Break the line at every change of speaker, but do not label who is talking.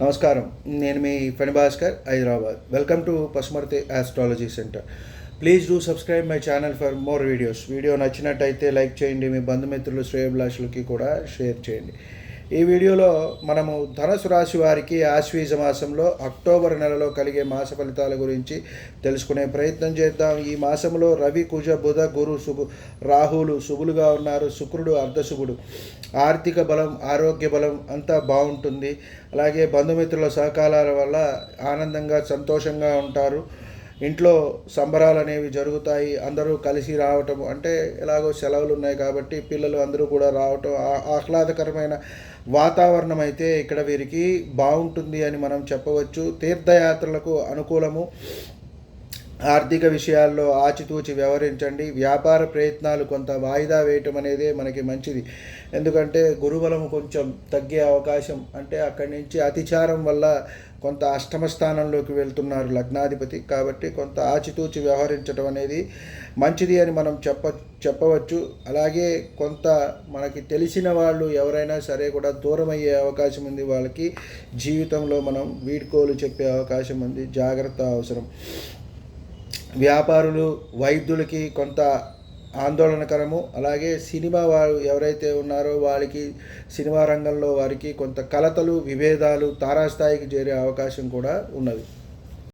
నమస్కారం. నేను మీ Phani Bhaskar Hyderabad. Welcome to Pasumarthi astrology centre please do subscribe my channel for more videos video నచ్చినట్టయితే like చేయండి. మీ బంధుమిత్రులు శ్రేయభిలాషులకి కూడా షేర్ చేయండి. ఈ వీడియోలో మనము ధనుసు రాశి వారికి ఆశ్వీజ మాసంలో అక్టోబర్ నెలలో కలిగే మాస ఫలితాల గురించి తెలుసుకునే ప్రయత్నం చేద్దాం. ఈ మాసంలో రవి కుజ బుధ గురు శుభు రాహులు శుభులుగా ఉన్నారు. శుక్రుడు అర్ధశుభుడు. ఆర్థిక బలం ఆరోగ్య బలం అంతా బాగుంటుంది. అలాగే బంధుమిత్రుల సహకారాల వల్ల ఆనందంగా సంతోషంగా ఉంటారు. ఇంట్లో సంబరాలు అనేవి జరుగుతాయి అందరూ కలిసి రావటం అంటే ఎలాగో సెలవులు ఉన్నాయి కాబట్టి పిల్లలు అందరూ కూడా రావటం ఆ- ఆహ్లాదకరమైన వాతావరణం అయితే ఇక్కడ వీరికి బాగుంటుంది అని మనం చెప్పవచ్చు. తీర్థయాత్రలకు అనుకూలము. ఆర్థిక విషయాల్లో ఆచితూచి వ్యవహరించండి. వ్యాపార ప్రయత్నాలు కొంత వాయిదా వేయటం అనేది మనకి మంచిది. ఎందుకంటే గురుబలం కొంచెం తగ్గే అవకాశం. అంటే అక్కడి నుంచి అతిచారం వల్ల కొంత అష్టమ స్థానంలోకి వెళ్తున్నారు లగ్నాధిపతి. కాబట్టి కొంత ఆచితూచి వ్యవహరించడం అనేది మంచిది అని మనం చెప్ప చెప్పవచ్చు. అలాగే కొంత మనకి తెలిసిన వాళ్ళు ఎవరైనా సరే కూడా దూరం అయ్యే అవకాశం ఉంది. వాళ్ళకి జీవితంలో మనం వీడ్కోలు చెప్పే అవకాశం ఉంది. జాగ్రత్త అవసరం. వ్యాపారులు వైద్యులకి కొంత ఆందోళనకరము. అలాగే సినిమా వారు ఎవరైతే ఉన్నారో వాళ్ళకి సినిమా రంగంలో వారికి కొంత కలతలు విభేదాలు తారాస్థాయికి చేరే అవకాశం కూడా ఉన్నది.